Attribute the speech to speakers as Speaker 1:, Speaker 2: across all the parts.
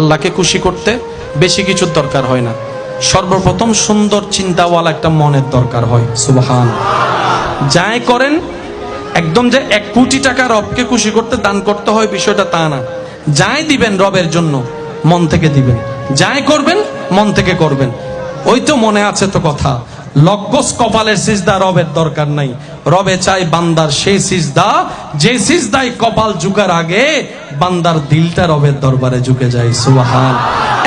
Speaker 1: আল্লাহকে খুশি করতে বেশি কিছুর দরকার হয় না। সর্বপ্রথম সুন্দর চিন্তাওয়ালা একটা মনের দরকার হয়, সুবহান। যাই করেন, একদম যে এক কোটি টাকা রবকে খুশি করতে দান করতে হয় বিষয়টা তা না। যাই দিবেন রবের জন্য, মন থেকে দিবেন। যাই করবেন, মন থেকে করবেন। ওই তো মনে আছে তো কথা লগ্গস কপালের সিজদা রবের দরকার নাই। রবে চাই বান্দার সেই সিজদা, যে সিজদায় কপাল ঝুকার আগে বান্দার দিলটা রবের দরবারে ঝুঁকে যায়, সুবাহান।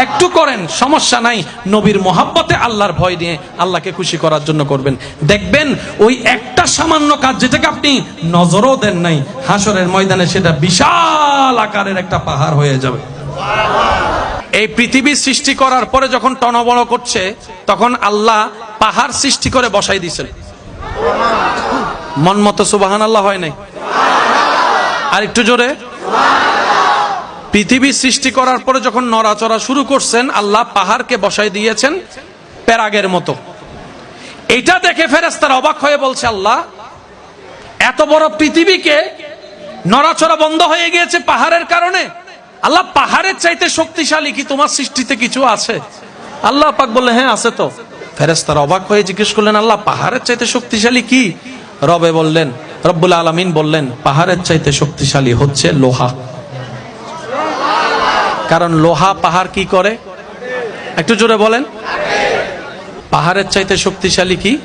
Speaker 1: একটু করেন, সমস্যা নাই। নবীর মোহাব্বতে আল্লাহর ভয় নিয়ে আল্লাহকে খুশি করার জন্য করবেন। দেখবেন, ওই একটা সামান্য কাজ যেটাকে আপনি নজরও দেন নাই হাসরের ময়দানে সেটা বিশাল আকারের একটা পাহাড় হয়ে যাবে। এই পৃথিবী সৃষ্টি করার পরে যখন টনবড় করছে, তখন আল্লাহ পাহাড় সৃষ্টি করে বসাই দিছেন মন মতো সুবাহান আল্লাহ হয় নাই? আর একটু জোরে। পৃথিবী সৃষ্টি করার পরে যখন নড়াচড়া শুরু করছেন, আল্লাহ পাহাড়কে বসাই দিয়েছেন প্যারাগের মতো। এটা দেখে ফেরেস্তারা অবাক হয়ে বলছে, আল্লাহ, এত বড় পৃথিবীকে নড়াচড়া বন্ধ হয়ে গিয়েছে পাহাড়ের কারণে। আল্লাহ, পাহাড়ের চাইতে শক্তিশালী কি তোমার সৃষ্টিতে কিছু আছে? আল্লাহ পাক বললে হ্যাঁ আছে তো। ফেরেস্তারা অবাক হয়ে জিজ্ঞেস করলেন, আল্লাহ, পাহাড়ের চাইতে শক্তিশালী কি? রবে বললেন, রব্বুল আলমিন বললেন, পাহাড়ের চাইতে শক্তিশালী হচ্ছে লোহা। কারণ লোহা পাহাড় কি করে? একটু জোরে বলেন। পাহাড়ের চাইতে শক্তিশালী কি?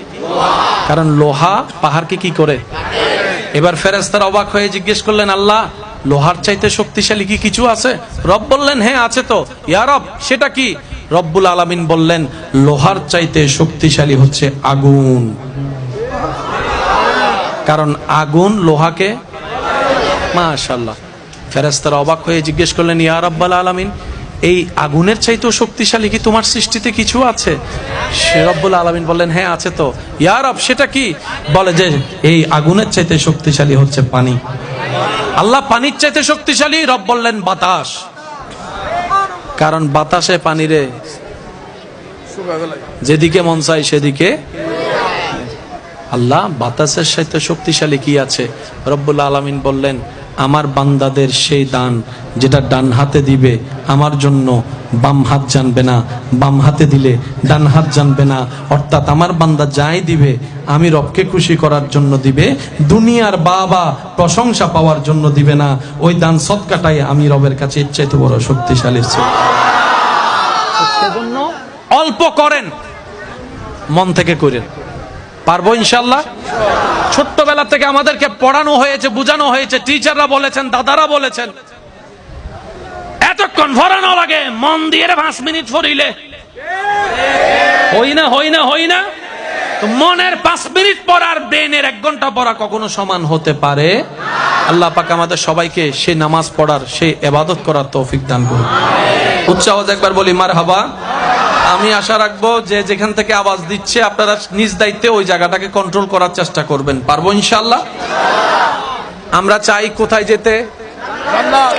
Speaker 1: কারণ লোহা পাহাড়কে কি করে? এবার ফেরেস্তার অবাক হয়ে জিজ্ঞেস করলেন, আল্লাহ, লোহার চাইতে শক্তিশালী কি কিছু আছে? রব বললেন হ্যাঁ আছে তো। ইয়া রব, সেটা কি? রব্বুল আলামিন বললেন, লোহার চাইতে শক্তিশালী হচ্ছে আগুন। কারণ আগুন লোহাকে মাশাল্লাহ ফেরেস্তারা অবাক হয়ে জিজ্ঞেস করলেন ইয়া রব্বাল আলামিন এই আগুনের চাইতেও শক্তিশালী কি তোমার সৃষ্টিতে কিছু আছে? সে রব্বুল আলামিন বললেন হ্যাঁ আছে তো। ইয়া রব সেটা কি? বলে যে এই আগুনের চাইতে শক্তিশালী হচ্ছে পানি। আল্লাহ পানির চাইতে শক্তিশালী? রব বললেন বাতাস। কারণ বাতাসে পানিরে যেদিকে মন চাই সেদিকে আল্লাহ বাতাসের সাথে শক্তিশালী কি আছে? রব্বুল আলমিন বললেন আমার বান্দাদের সেই দান যেটা ডান হাতে দিবে আমার জন্য বাম হাত জানবে না বাম হাতে দিলে ডান হাত জানবে না। অর্থাৎ আমার বান্দা যাই দিবে আমি রবকে খুশি করার জন্য দিবে দুনিয়ার বাবা প্রশংসা পাওয়ার জন্য দিবে না। ওই দান সৎকাটাই আমি রবের কাছে ইচ্ছাইতে বড় শক্তিশালী অল্প করেন মন থেকে করেন। পারব ইনশাল্লাহ ছোট্টবেলা থেকে আমাদেরকে পড়ানো হয়েছে, বোঝানো হয়েছে, টিচাররা বলেছেন, দাদারা বলেছেন। এতক্ষণ ভরানো লাগে, মন দিয়ে পাঁচ মিনিট ফরিলে হই না হই না হই না। মনের পাঁচ মিনিট পড়ার ব্রেনের এক ঘণ্টা পড়া কখনো সমান হতে পারে? আল্লাহ পাক আমাদের সবাইকে সে নামাজ পড়ার সে এবাদত করার তৌফিক দান করুন। উচ্চ আওয়াজ একবার বলি মার হাবা আমি আশা রাখব যে যেখান থেকে আওয়াজ দিচ্ছে, আপনারা নিজ দায়িত্বে ওই জায়গাটাকে কন্ট্রোল করার চেষ্টা করবেন। পারব ইনশাল্লাহ আমরা চাই কোথায় যেতে?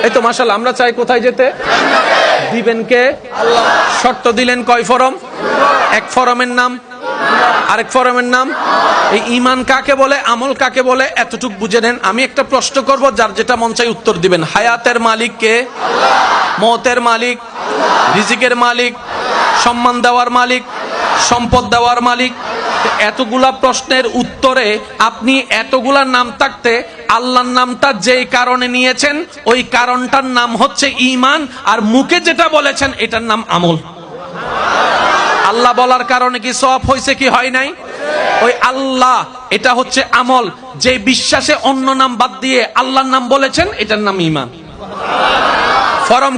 Speaker 1: এই তো মাসাল আমরা চাই কোথায় যেতে? দিবেন কে? শর্ত দিলেন কয় ফরম? এক ফরমের নাম। আরেক ফরমের নাম। এই ইমান কাকে বলে, আমল কাকে বলে, এতটুক বুঝে নেন। আমি একটা প্রশ্ন করব, যার যেটা মন চাই উত্তর দিবেন। হায়াতের মালিক কে? মতের মালিক? রিজিকের মালিক? সম্মান দেওয়ার মালিক, সম্পদ দেওয়ার মালিক। এতগুলা প্রশ্নের উত্তরে আপনি এতগুলা নাম থাকতে আল্লাহর নামটা যেই কারণে নিয়েছেন, ওই কারণটার নাম হচ্ছে ইমান আর মুখে যেটা বলেছেন এটার নাম আমল। আল্লাহ বলার কারণে কি সব হয়েছে কি হয় নাই? ওই আল্লাহ, এটা হচ্ছে আমল। যে বিশ্বাসে অন্য নাম বাদ দিয়ে আল্লাহর নাম বলেছেন, এটার নাম ইমান ফরম